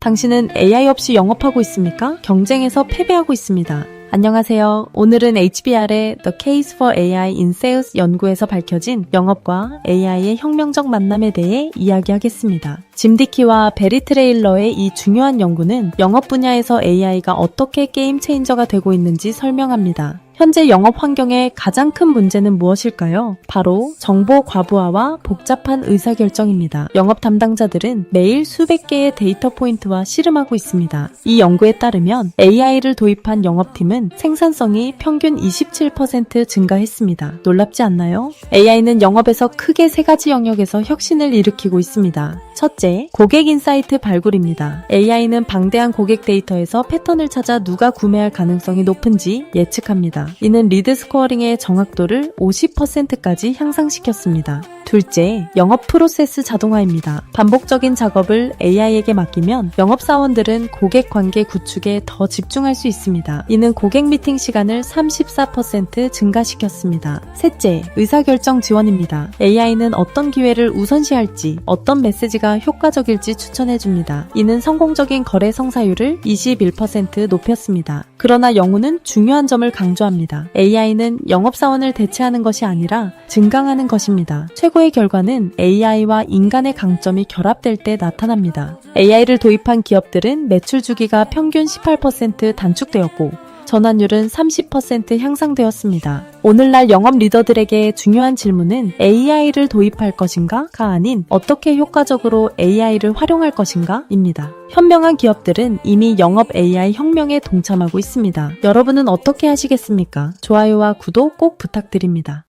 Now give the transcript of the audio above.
당신은 AI 없이 영업하고 있습니까? 경쟁에서 패배하고 있습니다. 안녕하세요. 오늘은 HBR의 The Case for AI in Sales 연구에서 밝혀진 영업과 AI의 혁명적 만남에 대해 이야기하겠습니다. 짐 디키와 베리 트레일러의 이 중요한 연구는 영업 분야에서 AI가 어떻게 게임 체인저가 되고 있는지 설명합니다. 현재 영업 환경의 가장 큰 문제는 무엇일까요? 바로 정보 과부하와 복잡한 의사결정입니다. 영업 담당자들은 매일 수백 개의 데이터 포인트와 씨름하고 있습니다. 이 연구에 따르면 AI를 도입한 영업팀은 생산성이 평균 27% 증가했습니다. 놀랍지 않나요? AI는 영업에서 크게 세 가지 영역에서 혁신을 일으키고 있습니다. 첫째, 고객 인사이트 발굴입니다. AI는 방대한 고객 데이터에서 패턴을 찾아 누가 구매할 가능성이 높은지 예측합니다. 이는 리드 스코어링의 정확도를 50%까지 향상시켰습니다. 둘째, 영업 프로세스 자동화입니다. 반복적인 작업을 AI에게 맡기면 영업사원들은 고객 관계 구축에 더 집중할 수 있습니다. 이는 고객 미팅 시간을 34% 증가시켰습니다. 셋째, 의사결정 지원입니다. AI는 어떤 기회를 우선시할지, 어떤 메시지가 효과적일지 추천해줍니다. 이는 성공적인 거래 성사율을 21% 높였습니다. 그러나 영우는 중요한 점을 강조합니다. AI는 영업사원을 대체하는 것이 아니라 증강하는 것입니다. 최고의 결과는 AI와 인간의 강점이 결합될 때 나타납니다. AI를 도입한 기업들은 매출 주기가 평균 18% 단축되었고, 전환율은 30% 향상되었습니다. 오늘날 영업 리더들에게 중요한 질문은 AI를 도입할 것인가가 아닌 어떻게 효과적으로 AI를 활용할 것인가? 입니다. 현명한 기업들은 이미 영업 AI 혁명에 동참하고 있습니다. 여러분은 어떻게 하시겠습니까? 좋아요와 구독 꼭 부탁드립니다.